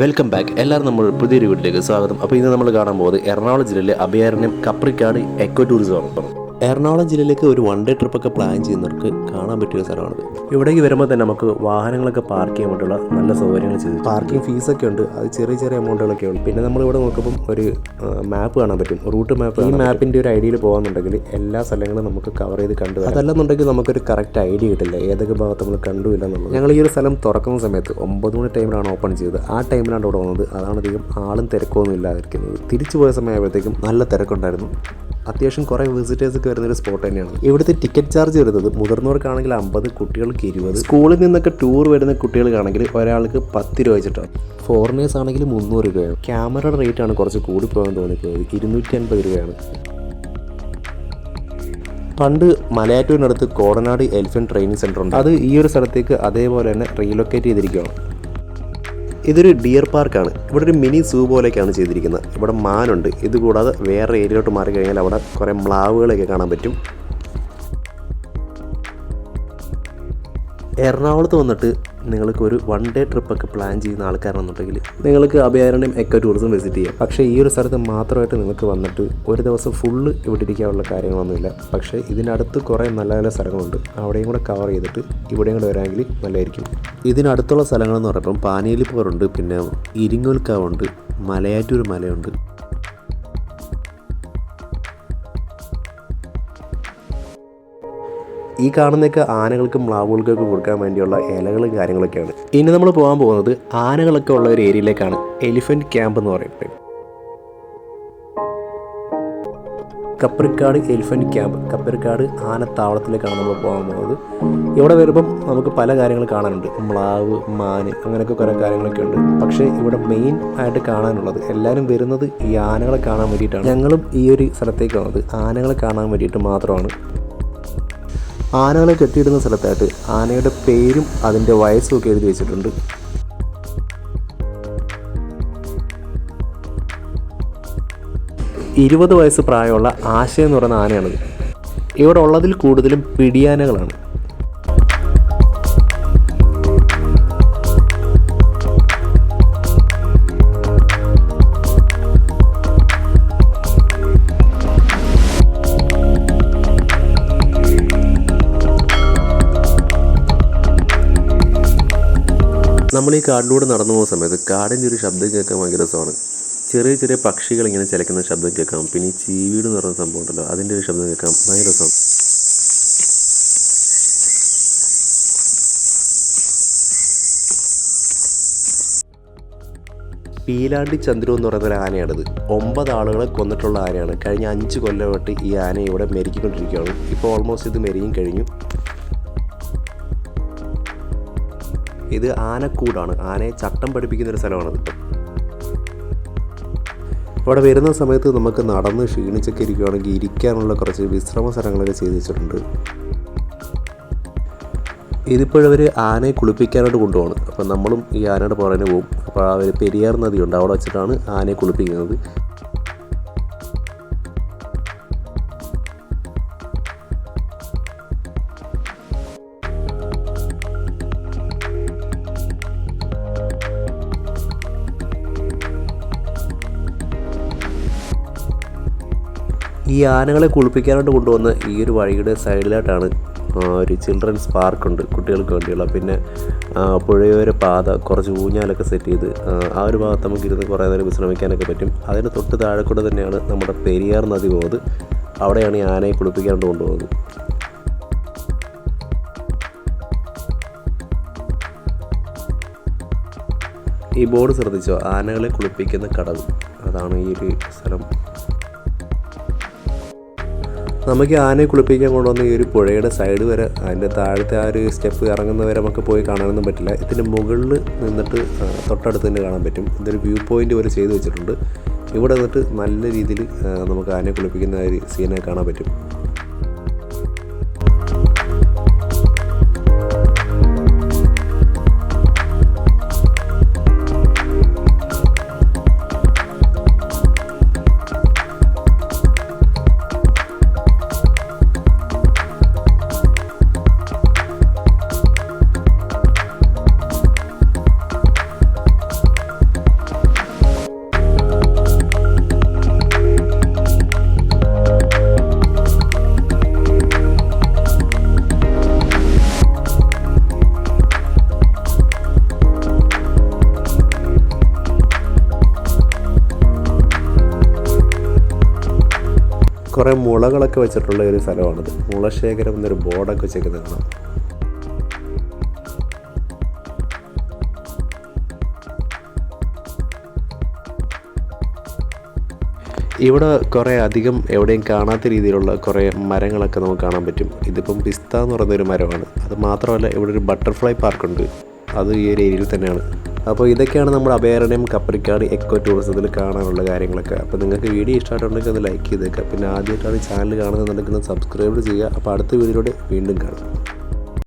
Welcome back എല്ലാവരും നമ്മൾ പുതിയൊരു വീട്ടിലേക്ക് സ്വാഗതം. അപ്പോൾ ഇന്ന് നമ്മൾ കാണാൻ പോകുന്നത് എറണാകുളം ജില്ലയിലെ അഭയാരണ്യം കപ്രിക്കാട് എക്കോ ടൂറിസം ടൂറിസമാണ് എറണാകുളം ജില്ലയിലേക്ക് ഒരു വൺ ഡേ ട്രിപ്പൊക്കെ പ്ലാൻ ചെയ്യുന്നവർക്ക് കാണാൻ പറ്റിയ ഒരു സ്ഥലമാണിത്. ഇവിടേക്ക് വരുമ്പോൾ തന്നെ നമുക്ക് വാഹനങ്ങളൊക്കെ പാർക്ക് ചെയ്യാൻ വേണ്ടിയുള്ള നല്ല സൗകര്യങ്ങൾ ചെയ്തു പാർക്കിംഗ് ഫീസൊക്കെ ഉണ്ട്. അത് ചെറിയ ചെറിയ എമൗണ്ടുകളൊക്കെ ഉണ്ട്. പിന്നെ നമ്മൾ ഇവിടെ നോക്കുമ്പോൾ ഒരു മാപ്പ് കാണാൻ പറ്റും. റൂട്ട് മാപ്പ് ഈ മാപ്പിന്റെ ഒരു ഐഡിയയിൽ പോകാന്നുണ്ടെങ്കിൽ എല്ലാ സ്ഥലങ്ങളും നമുക്ക് കവർ ചെയ്ത് കണ്ടു. അതല്ലെന്നുണ്ടെങ്കിൽ നമുക്കൊരു കറക്റ്റ് ഐഡിയ കിട്ടില്ല. ഏതൊക്കെ ഭാഗത്ത് നമ്മൾ കണ്ടുമില്ല എന്നുള്ളത്. ഞങ്ങൾ ഈ ഒരു സ്ഥലം തുറക്കുന്ന സമയത്ത് ഒമ്പത് മണി ടൈമിലാണ് ഓപ്പൺ ചെയ്തത്. ആ ടൈമിലാണ് ഇവിടെ വന്നത്. അതാണ് അധികം ആളും തിരക്കൊന്നും ഇല്ലാതിരിക്കുന്നത്. തിരിച്ചു പോയ സമയമായപ്പോഴത്തേക്കും നല്ല തിരക്കുണ്ടായിരുന്നു. അത്യാവശ്യം കുറേ വിസിറ്റേഴ്സ് ഒക്കെ വരുന്ന ഒരു സ്പോട്ട് തന്നെയാണ്. ഇവിടുത്തെ ടിക്കറ്റ് ചാർജ് വരുന്നത് മുതിർന്നവർക്കാണെങ്കിൽ അമ്പത് കുട്ടികൾക്ക് ഇരുപത്. സ്കൂളിൽ നിന്നൊക്കെ ടൂർ വരുന്ന കുട്ടികൾക്കാണെങ്കിൽ ഒരാൾക്ക് പത്ത് രൂപ വെച്ചിട്ടാണ് ഫോറിനേഴ്സ് ആണെങ്കിൽ മുന്നൂറ് രൂപയാണ്. ക്യാമറയുടെ റേറ്റ് ആണ് കുറച്ച് കൂടി പോകാൻ തോന്നിപ്പോയത് ഇരുന്നൂറ്റി അൻപത് രൂപയാണ്. പണ്ട് മലയാറ്റൂരിനടുത്ത് കോടനാട് എലിഫന്റ് ട്രെയിനിങ് സെന്റർ ഉണ്ട്. അത് ഈ ഒരു സ്ഥലത്തേക്ക് അതേപോലെ തന്നെ റീലൊക്കേറ്റ് ചെയ്തിരിക്കുകയാണ് ഇതൊരു ഡിയർ പാർക്കാണ് ഇവിടെ ഒരു മിനി സൂ പോലെയൊക്കെയാണ് ചെയ്തിരിക്കുന്നത്. ഇവിടെ മാനുണ്ട്. ഇതുകൂടാതെ വേറെ ഏരിയയിലോട്ട് മാറി കഴിഞ്ഞാൽ അവിടെ കുറേ മ്ലാവുകളൊക്കെ കാണാൻ പറ്റും. എറണാകുളത്ത് വന്നിട്ട് നിങ്ങൾക്ക് ഒരു വൺ ഡേ ട്രിപ്പൊക്കെ പ്ലാൻ ചെയ്യുന്ന ആൾക്കാരാണെന്നുണ്ടെങ്കിൽ നിങ്ങൾക്ക് അഭയാരണ്യം എക്കോ ടൂറിസം വിസിറ്റ് ചെയ്യാം. പക്ഷേ ഈ ഒരു സ്ഥലത്ത് മാത്രമായിട്ട് നിങ്ങൾക്ക് വന്നിട്ട് ഒരു ദിവസം ഫുള്ള് ഇവിടെ ഇരിക്കാനുള്ള കാര്യങ്ങളൊന്നുമില്ല. പക്ഷേ ഇതിനടുത്ത് കുറേ നല്ല നല്ല സ്ഥലങ്ങളുണ്ട്. അവിടെയും കൂടെ കവർ ചെയ്തിട്ട് ഇവിടെയും കൂടെ വരാമെങ്കിൽ നല്ലതായിരിക്കും. ഇതിനടുത്തുള്ള സ്ഥലങ്ങളെന്ന് പറയുമ്പം പാനിയലിപ്പോറുണ്ട് പിന്നെ ഇരിങ്ങോൽക്കാവുണ്ട് മലയാറ്റൂർ മലയുണ്ട്. ഈ കാണുന്നൊക്കെ ആനകൾക്കും മ്ലാവുകൾക്കൊക്കെ കൊടുക്കാൻ വേണ്ടിയുള്ള ഇലകളും കാര്യങ്ങളൊക്കെയാണ്. ഇനി നമ്മൾ പോകാൻ പോകുന്നത് ആനകളൊക്കെ ഉള്ള ഒരു ഏരിയയിലേക്കാണ്. എലിഫന്റ് ക്യാമ്പ് എന്ന് പറയുന്നത്. കപ്പരിക്കാട് എലിഫന്റ് ക്യാമ്പ്. കപ്പരിക്കാട് ആനത്താവളത്തിലേക്കാണ് നമ്മൾ പോകാൻ പോകുന്നത്. ഇവിടെ വരുമ്പം നമുക്ക് പല കാര്യങ്ങൾ കാണാനുണ്ട്. മ്ലാവ് മാന് അങ്ങനെയൊക്കെ കുറേ കാര്യങ്ങളൊക്കെ ഉണ്ട്. പക്ഷേ ഇവിടെ മെയിൻ ആയിട്ട് കാണാനുള്ളത് എല്ലാവരും വരുന്നത് ഈ ആനകളെ കാണാൻ വേണ്ടിയിട്ടാണ്. ഞങ്ങളും ഈ ഒരു സ്ഥലത്തേക്ക് വന്നത്. ആനകളെ കാണാൻ വേണ്ടിയിട്ട് മാത്രമാണ്. ആനകളെ കെട്ടിയിടുന്ന സ്ഥലത്തായിട്ട് ആനയുടെ പേരും അതിന്റെ വയസ്സും ഒക്കെ എഴുതി വെച്ചിട്ടുണ്ട്. ഇരുപത് വയസ്സ് പ്രായമുള്ള ആശ എന്ന് പറയുന്ന ആനയാണിത്. ഇവിടെ ഉള്ളതിൽ കൂടുതലും പിടിയാനകളാണ്. നമ്മൾ ഈ കാടിലൂടെ നടന്നു പോകുന്ന സമയത്ത് കാടിന്റെ ഒരു ശബ്ദം കേൾക്കാൻ ഭയങ്കര രസമാണ്. ചെറിയ ചെറിയ പക്ഷികൾ ഇങ്ങനെ ചിലക്കുന്ന ശബ്ദം കേൾക്കാം. പിന്നെ ഈ ചീവീട് എന്ന് പറയുന്ന സംഭവം ഉണ്ടല്ലോ അതിന്റെ ഒരു ശബ്ദം കേൾക്കാം. ഭയങ്കര രസമാണ്. പീലാണ്ടി ചന്ദ്രു എന്ന് പറയുന്ന ഒരു ആനയാണിത്. ഒമ്പത് ആളുകളെ കൊന്നിട്ടുള്ള ആനയാണ്. കഴിഞ്ഞ അഞ്ച് കൊല്ലമായിട്ട് ഈ ആന ഇവിടെ മെരുക്കിക്കൊണ്ടിരിക്കുകയാണ് ഇപ്പോൾ ഓൾമോസ്റ്റ് ഇത് മെരിയും കഴിഞ്ഞു. ഇത് ആനക്കൂടാണ്. ആനയെ ചട്ടം പഠിപ്പിക്കുന്ന ഒരു സ്ഥലമാണത് അവിടെ വരുന്ന സമയത്ത് നമുക്ക് നടന്ന് ക്ഷീണിച്ചൊക്കെ ഇരിക്കുകയാണെങ്കിൽ ഇരിക്കാനുള്ള കുറച്ച് വിശ്രമ സ്ഥലങ്ങളൊക്കെ ചെയ്തു വെച്ചിട്ടുണ്ട്. ഇതിപ്പോഴവർ ആനയെ കുളിപ്പിക്കാനായിട്ട് കൊണ്ടുപോകണം അപ്പം നമ്മളും ഈ ആനയുടെ പുറകെ പോകും. അപ്പോൾ അവർ പെരിയാർ നദിയുണ്ട് അവിടെ വെച്ചിട്ടാണ് ആനയെ കുളിപ്പിക്കുന്നത്. ഈ ആനകളെ കുളിപ്പിക്കാനായിട്ട് കൊണ്ടുവന്ന ഈ ഒരു വഴിയുടെ സൈഡിലായിട്ടാണ് ഒരു ചിൽഡ്രൻസ് പാർക്കുണ്ട് കുട്ടികൾക്ക് വേണ്ടിയുള്ള. പിന്നെ പുഴയോര പാത കുറച്ച് ഊഞ്ഞാലൊക്കെ സെറ്റ് ചെയ്ത് ആ, ആ ഒരു ഭാഗത്ത് നമുക്ക് ഇരുന്ന് കുറേ നേരം വിശ്രമിക്കാനൊക്കെ പറ്റും. അതിന് തൊട്ട് താഴെ കൂടെ തന്നെയാണ് നമ്മുടെ പെരിയാർ നദി പോകുന്നത്. അവിടെയാണ് ഈ ആനയെ കുളിപ്പിക്കാനായിട്ട് കൊണ്ടുപോകുന്നത്. ഈ ബോർഡ് ശ്രദ്ധിച്ചോ? ആനകളെ കുളിപ്പിക്കുന്ന കടവ്. അതാണ് ഈ ഒരു സ്ഥലം. നമുക്ക് ആനയെ കുളിപ്പിക്കാൻ കൊണ്ടുവന്ന ഈ ഒരു പുഴയുടെ സൈഡ് വരെ അതിന്റെ താഴത്തെ ആ ഒരു സ്റ്റെപ്പ് ഇറങ്ങുന്നവരെ നമുക്ക് പോയി കാണാനൊന്നും പറ്റില്ല. ഇതിന്റെ മുകളിൽ നിന്നിട്ട് തൊട്ടടുത്ത് തന്നെ കാണാൻ പറ്റും. ഇതൊരു വ്യൂ പോയിന്റ് വരെ ചെയ്തു വെച്ചിട്ടുണ്ട്. ഇവിടെ നിന്നിട്ട് നല്ല രീതിയിൽ നമുക്ക് ആനയെ കുളിപ്പിക്കുന്ന ഒരു സീനെ കാണാൻ പറ്റും. കുറേ മുളകളൊക്കെ വെച്ചിട്ടുള്ള ഒരു സ്ഥലമാണിത്. മുളശേഖരം എന്നൊരു ബോർഡൊക്കെ വെച്ചേക്കുന്നത് കാണാം. ഇവിടെ കുറേ അധികം എവിടെയും കാണാത്ത രീതിയിലുള്ള കുറേ മരങ്ങളൊക്കെ നമുക്ക് കാണാൻ പറ്റും. ഇതിപ്പം പിസ്ത എന്ന് പറയുന്ന ഒരു മരമാണ്. അത് മാത്രമല്ല ഇവിടെ ഒരു ബട്ടർഫ്ലൈ പാർക്കുണ്ട്. അത് ഈ ഒരു ഏരിയയിൽ തന്നെയാണ്. അപ്പോൾ ഇതൊക്കെയാണ് നമ്മുടെ അഭയാരണ്യം കപ്പരിക്കാട് എക്കോ ടൂറിസത്തിൽ കാണാനുള്ള കാര്യങ്ങളൊക്കെ. അപ്പോൾ നിങ്ങൾക്ക് വീഡിയോ ഇഷ്ടമായിട്ടുണ്ടെങ്കിൽ ഒന്ന് ലൈക്ക് ചെയ്തേക്കുക പിന്നെ ആദ്യമായിട്ടാണ് ചാനൽ കാണുന്നുണ്ടെങ്കിൽ ഒന്ന് സബ്സ്ക്രൈബ് ചെയ്യുക. അപ്പോൾ അടുത്ത വീഡിയോയിലൂടെ വീണ്ടും കാണാം.